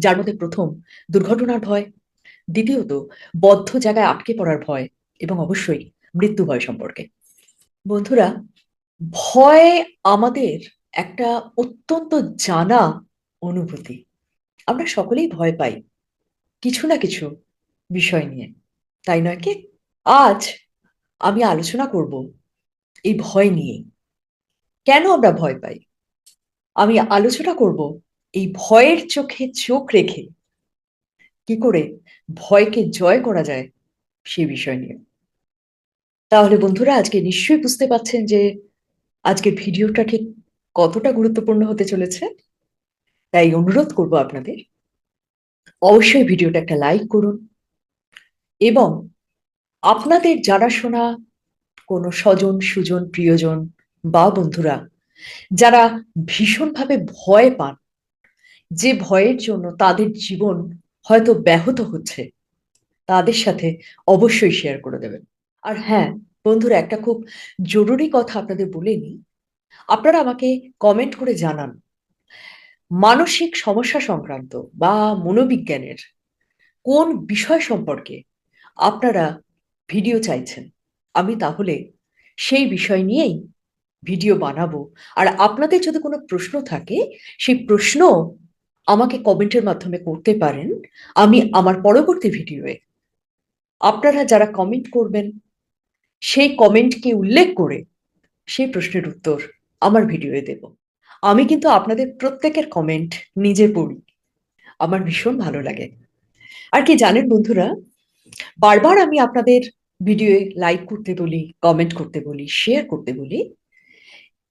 যার মধ্যে প্রথম দুর্ঘটনার ভয়, দ্বিতীয়ত বদ্ধ জায়গায় আটকে পড়ার ভয় এবং অবশ্যই মৃত্যু ভয় সম্পর্কে। বন্ধুরা, ভয় আমাদের একটা অত্যন্ত জানা অনুভূতি। আমরা সকলেই ভয় পাই কিছু না কিছু বিষয় নিয়ে। তাই নয় কি? আজ আমি আলোচনা করব এই ভয় নিয়ে। কেন আমরা ভয় পাই? আমি আলোচনা করব এই ভয়ের চোখে চোখ রেখে কি করে ভয়কে জয় করা যায় সে বিষয় নিয়ে। তাহলে বন্ধুরা, আজকে নিশ্চয়ই বুঝতে পারছেন যে আজকের ভিডিওটা ঠিক কতটা গুরুত্বপূর্ণ হতে চলেছে। তাই অনুরোধ করব আপনাদের, অবশ্যই ভিডিওটা একটা লাইক করুন এবং আপনাদের জানাশোনা কোনো স্বজন, সুজন, প্রিয়জন বা বন্ধুরা যারা ভীষণভাবে ভয় পান যে ভয়ের জন্য তাদের জীবন হয়তো ব্যাহত হচ্ছে, তাদের সাথে অবশ্যই শেয়ার করে দেবেন। আর হ্যাঁ বন্ধুরা, একটা খুব জরুরি কথা আপনাদের বলে নিই। আপনারা আমাকে কমেন্ট করে জানান, মানসিক সমস্যা সংক্রান্ত বা মনোবিজ্ঞানের কোন বিষয় সম্পর্কে আপনারা ভিডিও চাইছেন, আমি তাহলে সেই বিষয় নিয়েই ভিডিও বানাবো। আর আপনাদের যদি কোনো প্রশ্ন থাকে, সেই প্রশ্ন আমাকে কমেন্টের মাধ্যমে করতে পারেন। আমি আমার পরবর্তী ভিডিওয়ে আপনারা যারা কমেন্ট করবেন, সেই কমেন্টকে উল্লেখ করে সেই প্রশ্নের উত্তর আমার ভিডিওয়ে দেব। আমি কিন্তু আপনাদের প্রত্যেকের কমেন্ট নিজে পড়ি। আমার ভীষণ ভালো লাগে। আর কি জানেন বন্ধুরা, বারবার আমি আপনাদের ভিডিওয়ে লাইক করতে বলি কমেন্ট করতে বলি শেয়ার করতে বলি।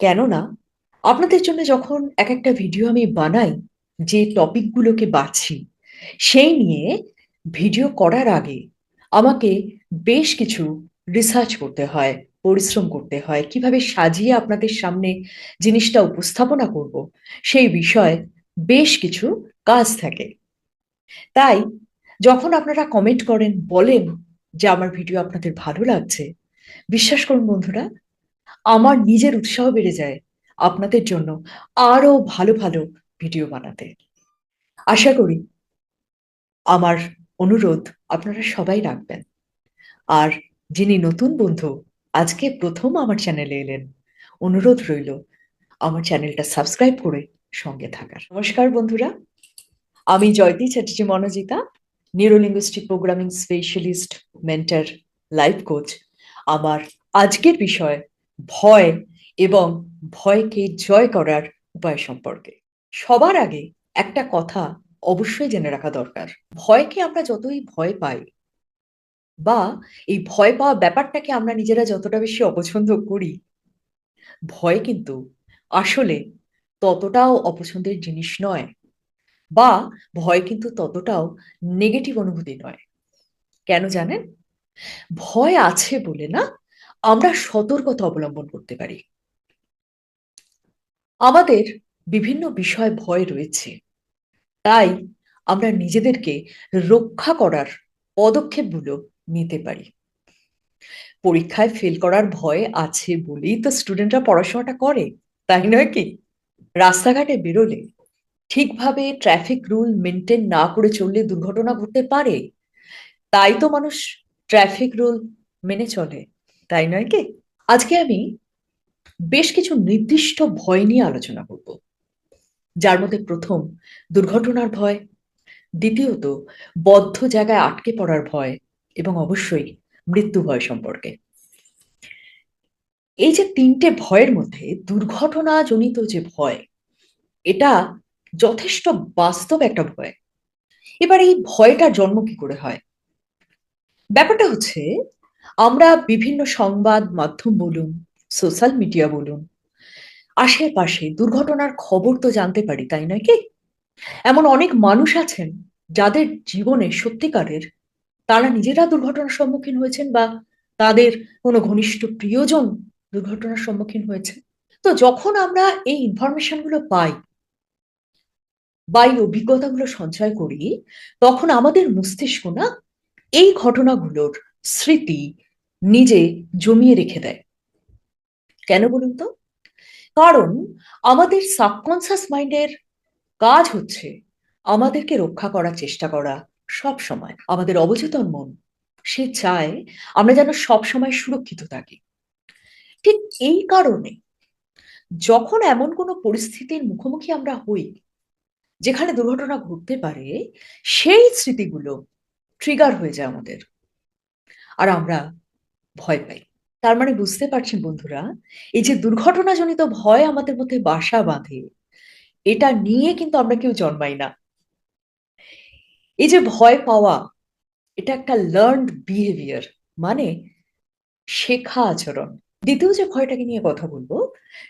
কেননা, আপনাদের জন্য যখন এক একটা ভিডিও আমি বানাই যে টপিকগুলোকে বাছি, সেই নিয়ে ভিডিও করার আগে আমাকে বেশ কিছু রিসার্চ করতে হয়, পরিশ্রম করতে হয়, কীভাবে সাজিয়ে আপনাদের সামনে জিনিসটা উপস্থাপনা করব, সেই বিষয়ে বেশ কিছু কাজ থাকে। তাই যখন আপনারা কমেন্ট করেন, বলেন যে আমার ভিডিও আপনাদের ভালো লাগছে, বিশ্বাস করুন বন্ধুরা, আমার নিজের উৎসাহ বেড়ে যায়। আপনাদের জন্য আরও ভালো ভালো ভিডিও বানাতে। আশা করি আমার অনুরোধ আপনারা সবাই রাখবেন। আর যিনি নতুন বন্ধু, আজকে প্রথম আমার চ্যানেলে এলেন, অনুরোধ রইল আমার চ্যানেলটা সাবস্ক্রাইব করে সঙ্গে থাকার। নমস্কার বন্ধুরা, আমি Joyoti Chatterjee Manojita, neurolinguistic programming specialist, mentor, life coach. আমার আজকের বিষয় ভয় এবং ভয়কে জয় করার উপায় সম্পর্কে। সবার আগে একটা কথা অবশ্যই জেনে রাখা দরকার। ভয়কে আমরা যতই ভয় পাই বা এই ভয় পাওয়া ব্যাপারটাকে আমরা নিজেরা যতটা বেশি অপছন্দ করি, ভয় কিন্তু আসলে ততটাও অপছন্দের জিনিস নয় বা ভয় কিন্তু ততটাও নেগেটিভ অনুভূতি নয়। কেন জানেন? ভয় আছে বলে না আমরা সতর্কতা অবলম্বন করতে পারি। আমাদের বিভিন্ন বিষয় ভয় রয়েছে। তাই আমরা নিজেদেরকে রক্ষা করার পদক্ষেপগুলো নিতে পারি। পরীক্ষায় ফেল করার ভয় আছে বলেই তো স্টুডেন্টরা পড়াশোনাটা করে, তাই নয় কি? রাস্তাঘাটে বেরোলে ঠিকভাবে ট্রাফিক রুল মেনটেন না করে চললে দুর্ঘটনা ঘটতে পারে। তাই তো মানুষ ট্রাফিক রুল মেনে চলে, তাই নয় কি? আজকে আমি বেশ কিছু নির্দিষ্ট ভয় নিয়ে আলোচনা করব। যার মধ্যে প্রথম, দুর্ঘটনার ভয়, দ্বিতীয়ত, বদ্ধ জায়গায় আটকে পড়ার ভয় এবং অবশ্যই মৃত্যু ভয় সম্পর্কে। এই যে তিনটে ভয়ের মধ্যে দুর্ঘটনা জনিত যে ভয়, এটা যথেষ্ট বাস্তব একটা ভয়। এবার এই ভয়টার জন্ম কি করে হয়? ব্যাপারটা হচ্ছে, আমরা বিভিন্ন সংবাদ মাধ্যম বলুন সোশ্যাল মিডিয়া বলুন আশেপাশে দুর্ঘটনার খবর তো জানতে পারি, তাই নয় কি? এমন অনেক মানুষ আছেন যাদের জীবনে সত্যিকারের তারা নিজেরা দুর্ঘটনার সম্মুখীন হয়েছেন বা তাদের কোনো ঘনিষ্ঠ প্রিয়জন দুর্ঘটনার সম্মুখীন হয়েছে। তো যখন আমরা এই ইনফরমেশনগুলো পাই বা এই অভিজ্ঞতাগুলো সঞ্চয় করি, তখন আমাদের মস্তিষ্ক না এই ঘটনাগুলোর স্মৃতি নিজে জমিয়ে রেখে দেয়। কেন বলুন তো? কারণ আমাদের সাবকনসিয়াস মাইন্ডের কাজ হচ্ছে আমাদেরকে রক্ষা করার চেষ্টা করা সব সময়। আমাদের অবচেতন মন, সে চায় আমরা যেন সব সময় সুরক্ষিত থাকি। ঠিক এই কারণে যখন এমন কোনো পরিস্থিতির মুখোমুখি আমরা হই, যেখানে দুর্ঘটনা ঘটতে পারে, সেই স্মৃতিগুলো ট্রিগার হয়ে যায় আমাদের। আর আমরা ভয় পাই। তার মানে বুঝতে পারছেন বন্ধুরা, এই যে দুর্ঘটনাজনিত ভয় আমাদের মধ্যে বাসা বাঁধে, এটা নিয়ে কিন্তু আমরা কেউ জন্মাই না। এই যে ভয় পাওয়া, এটা একটা লার্নড বিহেভিয়ার মানে শেখা আচরণ। দ্বিতীয় যে ভয়টাকে নিয়ে কথা বলব,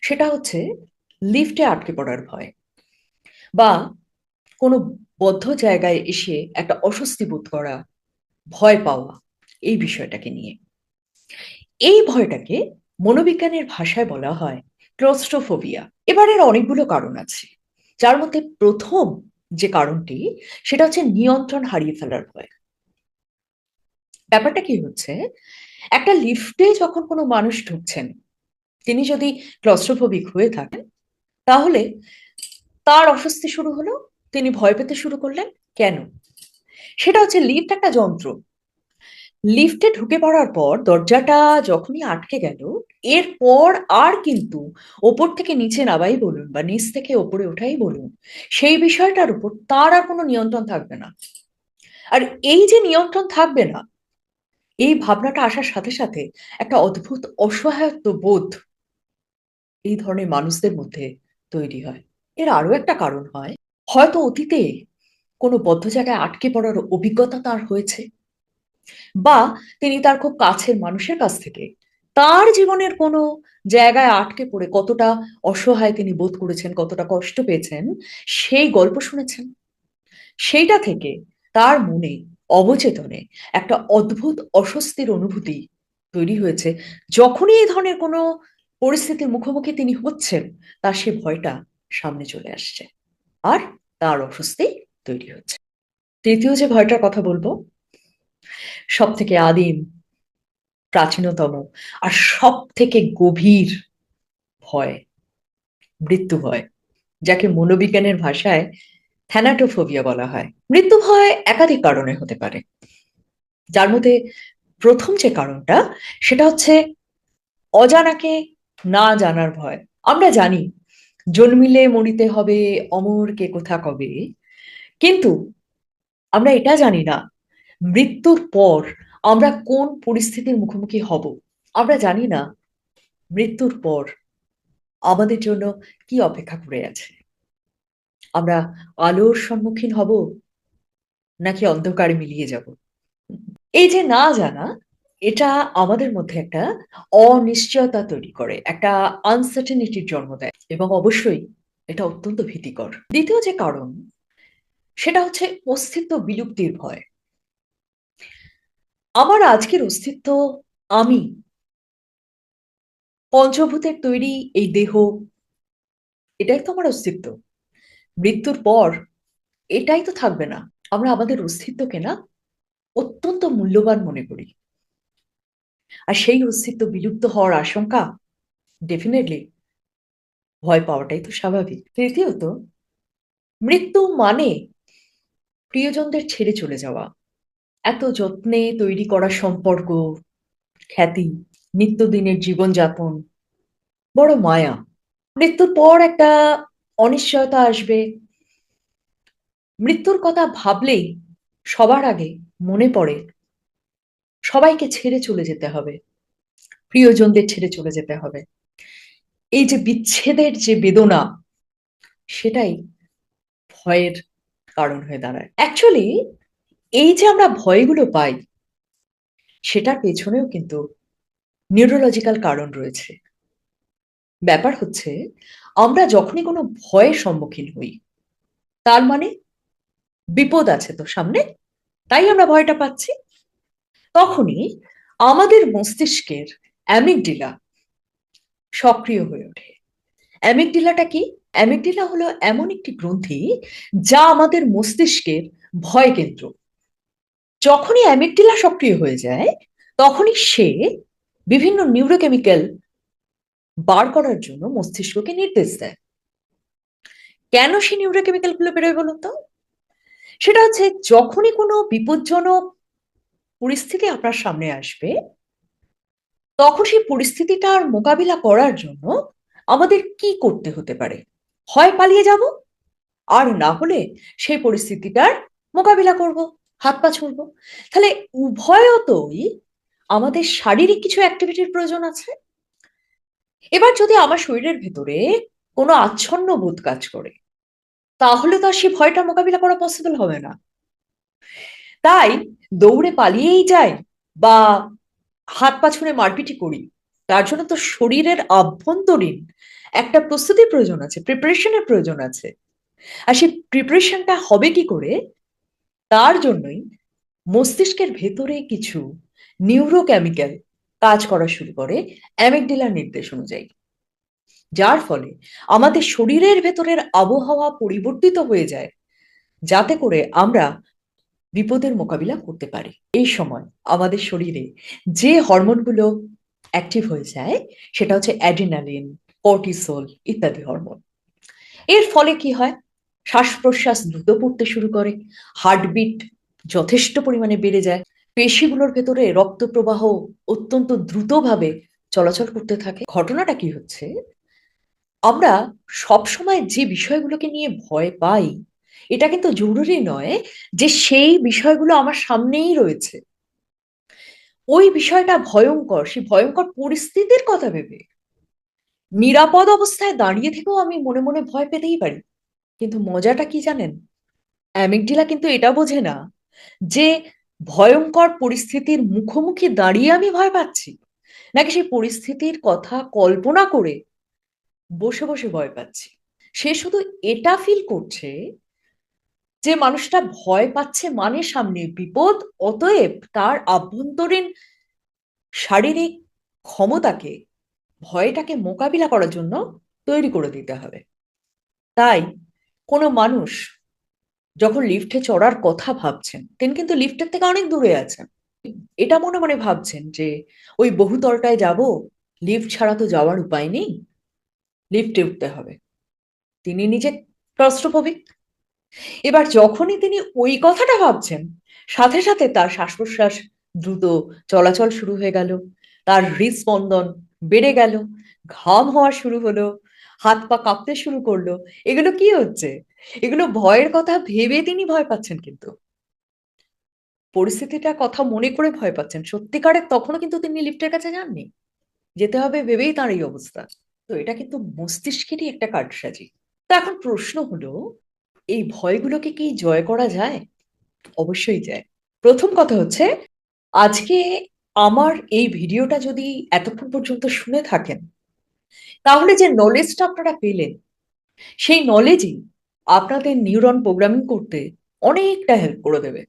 সেটা হচ্ছে লিফটে আটকে পড়ার ভয়, বা কোনো বদ্ধ জায়গায় এসে একটা অস্বস্তি বোধ করা, ভয় পাওয়া, এই বিষয়টাকে নিয়ে। এই ভয়টাকে মনোবিজ্ঞানের ভাষায় বলা হয় ক্লস্ট্রোফোবিয়া এবারের অনেকগুলো কারণ আছে। যার মধ্যে প্রথম যে কারণটি, সেটা হচ্ছে নিয়ন্ত্রণ হারিয়ে ফেলার ভয়। ব্যাপারটা কি হচ্ছে? একটা লিফটে যখন কোনো মানুষ ঢুকছেন, তিনি যদি ক্লস্ট্রোফোবিক হয়ে থাকেন, তাহলে তার অস্বস্তি শুরু হলো, তিনি ভয় পেতে শুরু করলেন। কেন? সেটা হচ্ছে লিফট একটা যন্ত্র। লিফটে ঢুকে পড়ার পর দরজাটা যখনই আটকে গেল, এরপর আর কিন্তু ওপর থেকে নিচে নামাই বলুন বা নিচ থেকে ওপরে ওঠাই বলুন, সেই বিষয়টার উপর তার আর কোনো নিয়ন্ত্রণ থাকবে না। আর এই যে নিয়ন্ত্রণ থাকবে না, এই ভাবনাটা আসার সাথে সাথে একটা অদ্ভুত অসহায়ত্ব বোধ এই ধরনের মানুষদের মধ্যে তৈরি হয়। এর আরও একটা কারণ হয়, হয়তো অতীতে কোনো বদ্ধ জায়গায় আটকে পড়ার অভিজ্ঞতা তার হয়েছে। বা তিনি তার খুব কাছের মানুষের কাছ থেকে তার জীবনের কোনো জায়গায় আটকে পড়ে কতটা অসহায় তিনি বোধ করেছেন, কতটা কষ্ট পেয়েছেন, সেই গল্প শুনেছেন। সেইটা থেকে তার মনে অবচেতনে একটা অদ্ভুত অস্বস্তির অনুভূতি তৈরি হয়েছে। যখনই এই ধরনের কোনো পরিস্থিতির মুখোমুখি তিনি হচ্ছেন, তার সে ভয়টা সামনে চলে আসছে। আর তার অস্বস্তি তৈরি হচ্ছে। তৃতীয় যে ভয়টার কথা বলব সব থেকে আদিম, প্রাচীনতম আর সব থেকে গভীর ভয়, মৃত্যু ভয়, যাকে মনোবিজ্ঞানের ভাষায় থ্যানাটোফোবিয়া বলা হয়। মৃত্যু ভয় একাধিক কারণে হতে পারে। যার মধ্যে প্রথম যে কারণটা, সেটা হচ্ছে অজানাকে না জানার ভয়। আমরা জানি, জন্মিলে মরিতে হবে, অমর কে কোথা কবে? কিন্তু আমরা এটা জানি না মৃত্যুর পর আমরা কোন পরিস্থিতির মুখোমুখি হব? আমরা জানি না মৃত্যুর পর আমাদের জন্য কি অপেক্ষা করে আছে। আমরা আলোর সম্মুখীন হব নাকি অন্ধকারে মিলিয়ে যাব? এই যে না জানা, এটা আমাদের মধ্যে একটা অনিশ্চয়তা তৈরি করে, একটা আনসার্টেনিটির জন্ম দেয় এবং অবশ্যই এটা অত্যন্ত ভীতিকর। দ্বিতীয় যে কারণ, সেটা হচ্ছে অস্তিত্ব বিলুপ্তির ভয়। আমার আজকের অস্তিত্ব আমি। পঞ্চভূতের তৈরি এই দেহ, এটাই তো আমার অস্তিত্ব। মৃত্যুর পর এটাই তো থাকবে না। আমরা আমাদের অস্তিত্বকে না অত্যন্ত মূল্যবান মনে করি। আর সেই অস্তিত্ব বিলুপ্ত হওয়ার আশঙ্কা ডেফিনেটলি ভয় পাওয়াটাই তো স্বাভাবিক। তৃতীয়ত, মৃত্যু মানে প্রিয়জনদের ছেড়ে চলে যাওয়া। এত যত্নে তৈরি করা সম্পর্ক, খ্যাতি, নিত্যদিনের জীবনযাপন, বড় মায়া। মৃত্যুর পর একটা অনিশ্চয়তা আসবে। মৃত্যুর কথা ভাবলেই সবার আগে মনে পড়ে, সবাইকে ছেড়ে চলে যেতে হবে, প্রিয়জনদের ছেড়ে চলে যেতে হবে। এই যে বিচ্ছেদের যে বেদনা, সেটাই ভয়ের কারণ হয়ে দাঁড়ায়। অ্যাকচুয়ালি এই যে আমরা ভয়গুলো পাই, সেটার পেছনেও কিন্তু নিউরোলজিক্যাল কারণ রয়েছে। ব্যাপার হচ্ছে, আমরা যখনই কোনো ভয়ের সম্মুখীন হই, তার মানে বিপদ আছে তো সামনে, তাই আমরা ভয়টা পাচ্ছি। তখনই আমাদের মস্তিষ্কের অ্যামিকডিলা সক্রিয় হয়ে ওঠে। অ্যামিকডিলাটা কি? অ্যামিকডিলা হলো এমন একটি গ্রন্থি যা আমাদের মস্তিষ্কের ভয় কেন্দ্র। যখনই অ্যামিকডিলা সক্রিয় হয়ে যায়, তখনই সে বিভিন্ন নিউরোকেমিক্যাল বার করার জন্য মস্তিষ্ককে নির্দেশ দেয়। কেন সে নিউরোকেমিক্যালগুলো বেরোয় বলুন তো? সেটা হচ্ছে যখনই কোনো বিপজ্জনক পরিস্থিতি আপনার সামনে আসবে, তখন সেই পরিস্থিতিটার মোকাবিলা করার জন্য আমাদের কি করতে হতে পারে? হয় পালিয়ে যাব? আর না হলে সেই পরিস্থিতিটার মোকাবিলা করব। হাত পা ছুড়বো। তাহলে উভয়তই আমাদের শারীরিক কিছু অ্যাক্টিভিটির প্রয়োজন আছে। এবার যদি আমার শরীরের ভেতরে কোনো আচ্ছন্ন বোধ কাজ করে, তাহলে তো আর সেই ভয়টা মোকাবিলা করা পসিবল হবে না। তাই দৌড়ে পালিয়েই যাই বা হাত পা ছুঁড়ে মারপিটি করি, তার জন্য তো শরীরের আভ্যন্তরীণ একটা প্রস্তুতির প্রয়োজন আছে প্রিপারেশনের প্রয়োজন আছে। আর সেই প্রিপারেশনটা হবে কি করে? তার জন্যই মস্তিষ্কের ভেতরে কিছু নিউরোকেমিক্যাল কাজ করা শুরু করে অ্যামেকডিলার নির্দেশ অনুযায়ী। যার ফলে আমাদের শরীরের ভেতরের আবহাওয়া পরিবর্তিত হয়ে যায়, যাতে করে আমরা বিপদের মোকাবিলা করতে পারি। এই সময় আমাদের শরীরে যে হরমোনগুলো অ্যাক্টিভ হয়ে যায়, সেটা হচ্ছে অ্যাড্রিনালিন কর্টিসোল ইত্যাদি হরমোন। এর ফলে কি হয়? শ্বাস প্রশ্বাস দ্রুত পড়তে শুরু করে হার্টবিট যথেষ্ট পরিমাণে বেড়ে যায়, পেশিগুলোর ভেতরে রক্ত প্রবাহ অত্যন্ত দ্রুতভাবে চলাচল করতে থাকে। ঘটনাটা কি হচ্ছে? আমরা সবসময় যে বিষয়গুলোকে নিয়ে ভয় পাই, এটা কিন্তু জরুরি নয় যে সেই বিষয়গুলো আমার সামনেই রয়েছে। ওই বিষয়টা ভয়ঙ্কর, সেই ভয়ঙ্কর পরিস্থিতির কথা ভেবে। নিরাপদ অবস্থায় দাঁড়িয়ে থেকেও আমি মনে মনে ভয় পেতেই পারি। কিন্তু মজাটা কি জানেন? অ্যামিকডিলা কিন্তু এটা বোঝে না যে ভয়ঙ্কর পরিস্থিতির মুখোমুখি দাঁড়িয়ে আমি ভয় পাচ্ছি। নাকি সেই পরিস্থিতির কথা কল্পনা করে বসে বসে ভয় পাচ্ছি। সে শুধু এটা ফিল করছে যে মানুষটা ভয় পাচ্ছে মানে সামনে বিপদ, অতএব তার আভ্যন্তরীণ শারীরিক ক্ষমতাকে, ভয়টাকে মোকাবিলা করার জন্য তৈরি করে দিতে হবে। তাই কোনো মানুষ যখন লিফটে চড়ার কথা ভাবছেন, তিনি কিন্তু লিফটের থেকে অনেক দূরে আছেন। এটা মনে মনে ভাবছেন যে, ওই বহুতলটায় যাব লিফট ছাড়া তো যাওয়ার উপায় নেই। লিফটে উঠতে হবে। তিনি নিজে ক্লস্ট্রোফোবিক এবার যখনই তিনি ওই কথাটা ভাবছেন, সাথে সাথে তার শ্বাস প্রশ্বাস দ্রুত চলাচল শুরু হয়ে গেল। তার হৃদস্পন্দন বেড়ে গেল। ঘাম হওয়া শুরু হলো। হাত পা কাঁপতে শুরু করল। এগুলো কি হচ্ছে? এগুলো ভয়ের কথা ভেবে তিনি ভয় পাচ্ছেন কিন্তু। পরিস্থিতিটা কথা মনে করে ভয় পাচ্ছেন। সত্যিকারের তখনও কিন্তু তিনি লিফটের কাছে যাননি। যেতে হবে ভেবেই তার এই অবস্থা। তো এটা কিন্তু মস্তিষ্কেরই একটা কারসাজি। তো এখন প্রশ্ন হলো, এই ভয়গুলোকে কি জয় করা যায়? অবশ্যই যায়। প্রথম কথা হচ্ছে, আজকে আমার এই ভিডিওটা যদি এতক্ষণ পর্যন্ত শুনে থাকেন তাহলে যে নলেজটা আপনারা পেলেন, সেই নলেজই আপনাদের নিউরন প্রোগ্রামিং করতে অনেকটা হেল্প করে দেবে।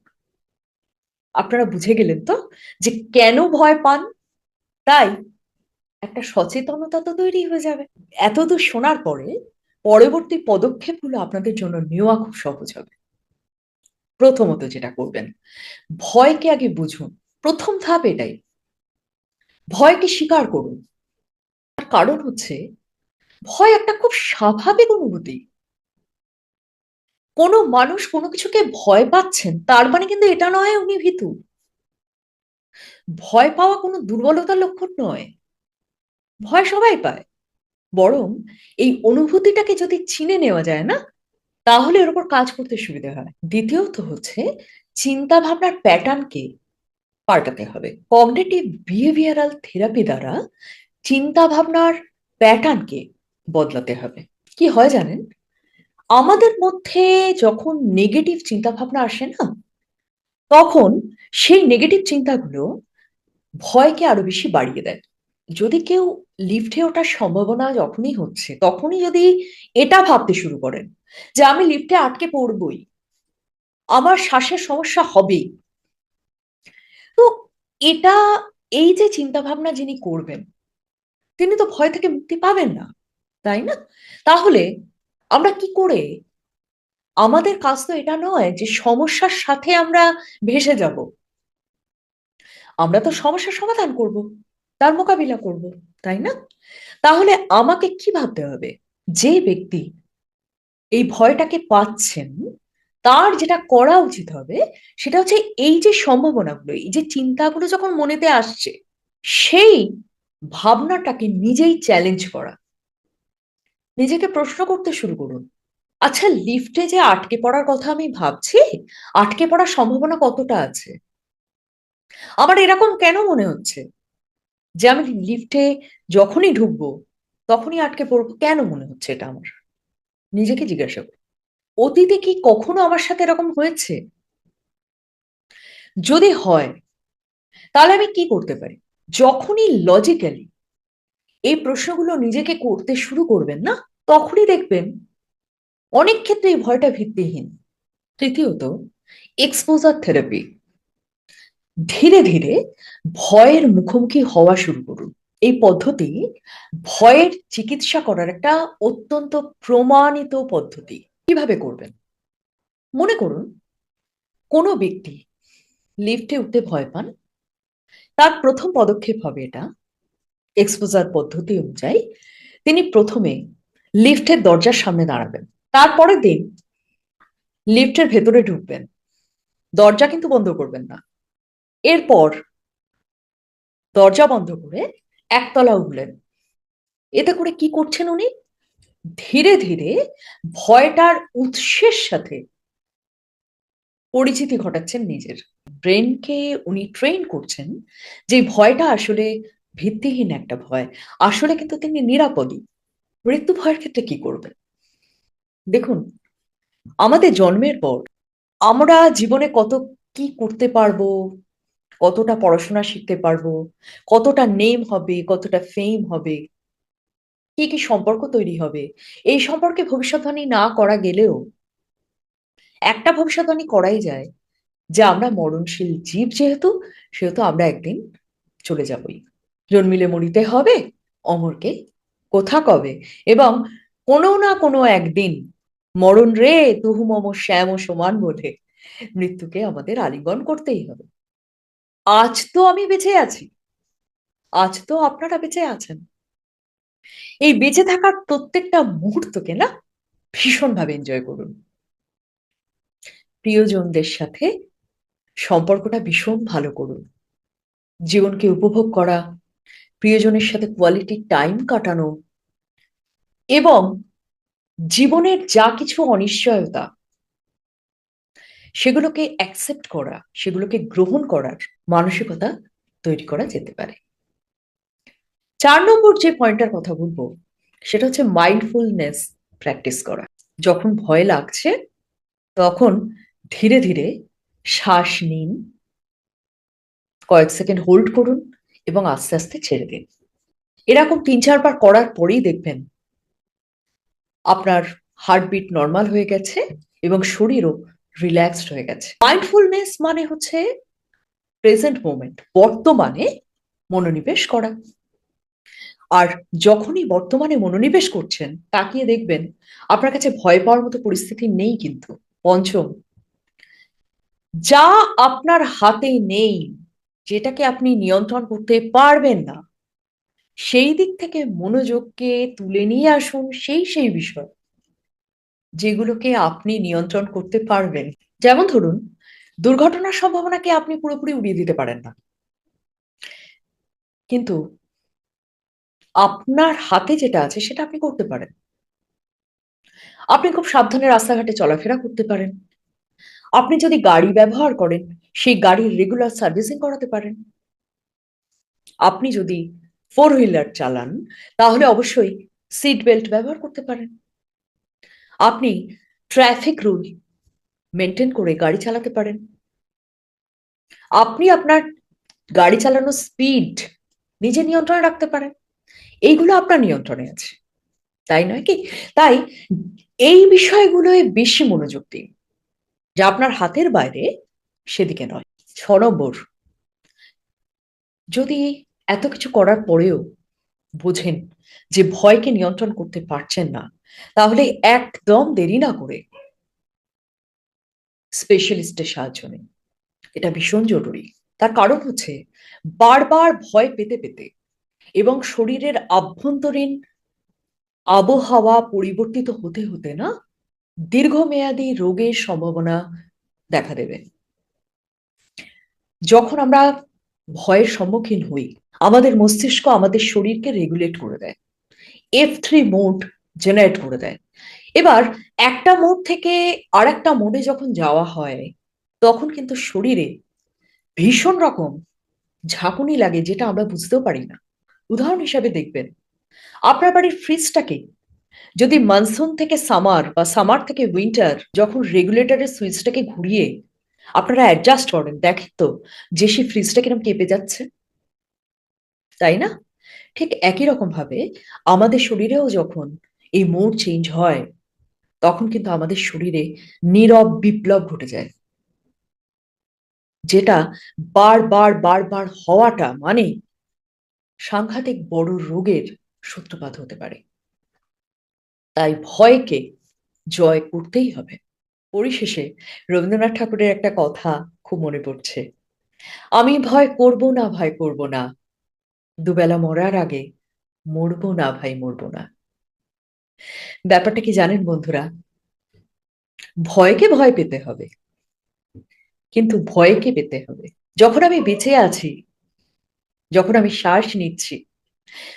আপনারা বুঝে গেলেন তো যে কেন ভয় পান? তাই একটা সচেতনতা তো তৈরি হয়ে যাবে। এতদূর শোনার পরে পরবর্তী পদক্ষেপগুলো আপনাদের জন্য নেওয়া খুব সহজ হবে। প্রথমত যেটা করবেন, ভয়কে আগে বুঝুন। প্রথম ধাপ এটাই। ভয়কে স্বীকার করুন। কারণ হচ্ছে, ভয় একটা খুব স্বাভাবিক অনুভূতি। কোনো মানুষ কোনো কিছুকে ভয় পাচ্ছেন, তার মানে কিন্তু এটা নয় উনি ভীতু। ভয় পাওয়া কোনো দুর্বলতার লক্ষণ নয়। ভয় সবাই পায়। বরং এই অনুভূতিটাকে যদি চিনে নেওয়া যায় না, তাহলে এর উপর কাজ করতে সুবিধা হয়। দ্বিতীয়ত হচ্ছে চিন্তা ভাবনার প্যাটার্নকে পাল্টাতে হবে। কগনেটিভ বিহেভিয়ারাল থেরাপি দ্বারা চিন্তা ভাবনার প্যাটার্নকে বদলাতে হবে। কি হয় জানেন? আমাদের মধ্যে যখন নেগেটিভ চিন্তা ভাবনা আসে না, তখন সেই নেগেটিভ চিন্তাগুলো ভয়কে আরও বেশি বাড়িয়ে দেয়। যদি কেউ লিফটে ওঠার সম্ভাবনা যখনই হচ্ছে, তখনই যদি এটা ভাবতে শুরু করেন যে আমি লিফটে আটকে পড়বই, আমার শ্বাসের সমস্যা হবেই। তো এটা, এই যে চিন্তা ভাবনা যিনি করবেন তিনি তো ভয় থেকে মুক্তি পাবেন না, তাই না? তাহলে আমরা কি করে? আমাদের কাজ তো এটা নয় যে সমস্যার সাথে আমরা ভেসে যাব। আমরা তো সমস্যার সমাধান করব, তার মোকাবিলা করব, তাই না? তাহলে আমাকে কি ভাবতে হবে? যে ব্যক্তি এই ভয়টাকে পাচ্ছেন, তার যেটা করা উচিত হবে, সেটা হচ্ছে এই যে সম্ভাবনাগুলো, এই যে চিন্তাগুলো যখন মনেতে আসছে, সেই ভাবনাটাকে নিজেই চ্যালেঞ্জ করা। নিজেকে প্রশ্ন করতে শুরু করুন আচ্ছা লিফটে যে আটকে পড়ার কথা আমি ভাবছি, আটকে পড়ার সম্ভাবনা কতটা আছে? আমার এরকম কেন মনে হচ্ছে? যে আমি লিফটে যখনই ঢুকবো, তখনই আটকে পড়ব, কেন মনে হচ্ছে এটা আমার? নিজেকে জিজ্ঞাসা করি অতীতে কি কখনো আমার সাথে এরকম হয়েছে? যদি হয়, তাহলে আমি কি করতে পারি? যখনই লজিক্যালি এই প্রশ্নগুলো নিজেকে করতে শুরু করবেন না, তখনই দেখবেন অনেক ক্ষেত্রে এই ভয়টা ভিত্তিহীন। তৃতীয়ত এক্সপোজার থেরাপি ধীরে ধীরে ভয়ের মুখোমুখি হওয়া শুরু করুন। এই পদ্ধতি ভয়ের চিকিৎসা করার একটা অত্যন্ত প্রমাণিত পদ্ধতি। কীভাবে করবেন? মনে করুন, কোনো ব্যক্তি লিফটে উঠতে ভয় পান তার প্রথম পদক্ষেপ হবে এটা। এক্সপোজার পদ্ধতি অনুযায়ী তিনি প্রথমে লিফটের দরজার সামনে দাঁড়াবেন। তারপরের দিন লিফটের ভেতরে ঢুকবেন। দরজা কিন্তু বন্ধ করবেন না। এরপর দরজা বন্ধ করে একতলা উঠলেন। এতে করে কি করছেন উনি? ধীরে ধীরে ভয়টার উৎসের সাথে পরিচিতি ঘটাচ্ছেন নিজের। ব্রেনকে উনি ট্রেন করছেন যে ভয়টা আসলে ভিত্তিহীন একটা ভয়। আসলে কিন্তু তিনি নিরাপদই। মৃত্যু ভয়ের ক্ষেত্রে কি করবেন? দেখুন, আমাদের জন্মের পর আমরা জীবনে কত কি করতে পারব, কতটা পড়াশোনা শিখতে পারব, কতটা নেম হবে, কতটা ফেম হবে, কি কি সম্পর্ক তৈরি হবে, এই সম্পর্কে ভবিষ্যৎবাণী না করা গেলেও একটা ভবিষ্যৎবাণী করাই যায় যে আমরা মরণশীল জীব যেহেতু, সেহেতু আমরা একদিন চলে যাবই। জন্মিলে মরিতে হবে, অমরকে কোথা কবে? এবং কোনো না কোনো একদিন মরণ রে তুহু মম শ্যাম সমান বলে মৃত্যুকে আমাদের আলিঙ্গন করতেই হবে। আজ তো আমি বেঁচে আছি। আজ তো আপনারা বেঁচে আছেন। এই বেঁচে থাকার প্রত্যেকটা মুহূর্তকে না ভীষণভাবে এনজয় করুন। প্রিয়জনদের সাথে সম্পর্কটা ভীষণ ভালো করুন। জীবনকে উপভোগ করা, প্রিয়জনের সাথে কোয়ালিটি টাইম কাটানো এবং জীবনের যা কিছু অনিশ্চয়তা, সেগুলোকে অ্যাকসেপ্ট করা, সেগুলোকে গ্রহণ করার মানসিকতা তৈরি করা যেতে পারে। চার নম্বর যে পয়েন্টটার কথা বলব, সেটা হচ্ছে মাইন্ডফুলনেস প্র্যাকটিস করা। যখন ভয় লাগছে, তখন ধীরে ধীরে শ্বাস নিন, কয়েক সেকেন্ড হোল্ড করুন এবং আস্তে আস্তে ছেড়ে দিন। এরকম তিন চারবার করার পরেই দেখবেন আপনার হার্টবিট নর্মাল হয়ে গেছে এবং শরীরও রিল্যাক্সড হয়ে গেছে। মাইন্ডফুলনেস মানে হচ্ছে প্রেজেন্ট মোমেন্ট বর্তমানে মনোনিবেশ করা। আর যখনই বর্তমানে মনোনিবেশ করছেন, তাকিয়ে দেখবেন আপনার কাছে ভয় পাওয়ার মতো পরিস্থিতি নেই কিন্তু, পঞ্চম যা আপনার হাতে নেই, যেটাকে আপনি নিয়ন্ত্রণ করতে পারবেন না, সেই দিক থেকে মনোযোগকে তুলে নিয়ে আসুন সেই সেই বিষয় যেগুলোকে আপনি নিয়ন্ত্রণ করতে পারবেন। যেমন ধরুন, দুর্ঘটনার সম্ভাবনাকে আপনি পুরোপুরি উড়িয়ে দিতে পারেন না। কিন্তু আপনার হাতে যেটা আছে সেটা আপনি করতে পারেন। আপনি খুব সাবধানে রাস্তাঘাটে চলাফেরা করতে পারেন। আপনি যদি গাড়ি ব্যবহার করেন, সেই গাড়ির রেগুলার সার্ভিসিং করাতে পারেন। আপনি যদি ফোর হুইলার চালান, তাহলে অবশ্যই সিট বেল্ট ব্যবহার করতে পারেন। আপনি ট্রাফিক রুল মেনটেন করে গাড়ি চালাতে পারেন। আপনি আপনার গাড়ি চালানোর স্পিড নিজে নিয়ন্ত্রণে রাখতে পারেন। এইগুলো আপনার নিয়ন্ত্রণে আছে। তাই নয় কি? তাই এই বিষয়গুলোয় বেশি মনোযোগ দিন। যা আপনার হাতের বাইরে সেদিকে নয়, ছ নম্বর। যদি এত কিছু করার পরেও বোঝেন যে ভয়কে নিয়ন্ত্রণ করতে পারছেন না, তাহলে একদম দেরি না করে স্পেশালিস্টের সাহায্য নিন। এটা ভীষণ জরুরি। তার কারণ হচ্ছে বারবার ভয় পেতে পেতে এবং শরীরের আভ্যন্তরীণ আবহাওয়া পরিবর্তিত হতে হতে না দীর্ঘমেয়াদী রোগের সম্ভাবনা দেখা দেবে। যখন আমরা ভয়ের সম্মুখীন হই, আমাদের মস্তিষ্ক আমাদের শরীরকে রেগুলেট করে দেয়। এফ থ্রি মোড জেনারেট করে দেয়। এবার একটা মোড থেকে আর একটা মোডে যখন যাওয়া হয়, তখন কিন্তু শরীরে ভীষণ রকম ঝাঁকুনি লাগে যেটা আমরা বুঝতেও পারি না। উদাহরণ হিসাবে দেখবেন, আপনার বাড়ির ফ্রিজটাকে যদি মনসুন থেকে সামার বা সামার থেকে উইন্টার যখন রেগুলেটরের সুইচটাকে ঘুরিয়ে আপনারা অ্যাডজাস্ট করেন, দেখেন তো, যে সেই ফ্রিজটা কীরকম কেঁপে যাচ্ছে। তাই না? ঠিক একই রকম ভাবে আমাদের শরীরেও যখন এই মোড চেঞ্জ হয়, তখন কিন্তু আমাদের শরীরে নীরব বিপ্লব ঘটে যায়। যেটা বারবার বারবার হওয়াটা মানে সাংঘাতিক বড় রোগের সূত্রপাত হতে পারে। তাই ভয়কে জয় করতেই হবে। পরিশেষে রবীন্দ্রনাথ ঠাকুরের একটা কথা খুব মনে পড়ছে। আমি ভয় করব না, ভয় করব না। দুবেলা মরার আগে মরবো না, ভাই মরবো না। ব্যাপারটা কি জানেন বন্ধুরা? ভয়কে ভয় পেতে হবে, কিন্তু ভয়কে পেতে হবে। যখন আমি বেঁচে আছি, যখন আমি শ্বাস নিচ্ছি,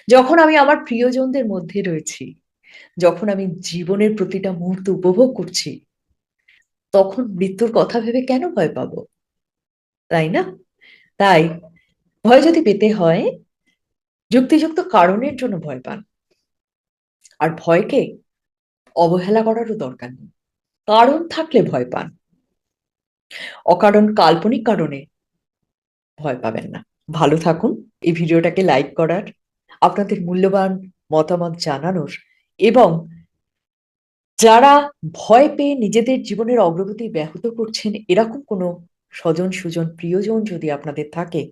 যখন আমি আমার প্রিয়জনদের মধ্যে রয়েছি যখন আমি জীবনের প্রতিটা মুহূর্ত উপভোগ করছি, তখন মৃত্যুর কথা ভেবে কেন ভয় পাবো? তাই না? তাই ভয় যদি পেতে হয়, যুক্তিযুক্ত কারণের জন্য ভয় পান। আর ভয়কে অবহেলা করারও দরকার নেই। কারণ থাকলে ভয় পান। অকারণ কাল্পনিক কারণে ভয় পাবেন না। ভালো থাকুন। এই ভিডিওটাকে লাইক করার, আপনাদের মূল্যবান মতামত জানানোর এবং যারা ভয় পেয়ে নিজেদের জীবনের অগ্রগতি ব্যাহত করছেন, এরকম কোনো স্বজন, সুজন, প্রিয়জন যদি আপনাদের থাকে,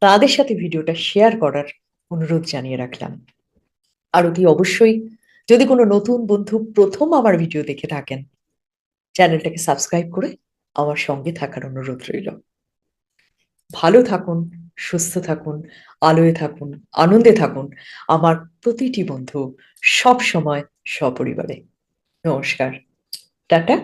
তাদের সাথে ভিডিওটা শেয়ার করার অনুরোধ জানিয়ে রাখলাম। আর অতি অবশ্যই যদি কোনো নতুন বন্ধু প্রথম আমার ভিডিও দেখে থাকেন, চ্যানেলটাকে সাবস্ক্রাইব করে আমার সঙ্গে থাকার অনুরোধ রইল। ভালো থাকুন সুস্থ থাকুন আলোয় থাকুন আনন্দে থাকুন। আমার প্রতিটি বন্ধু সব সময় সপরিবারে। নমস্কার। টাটা।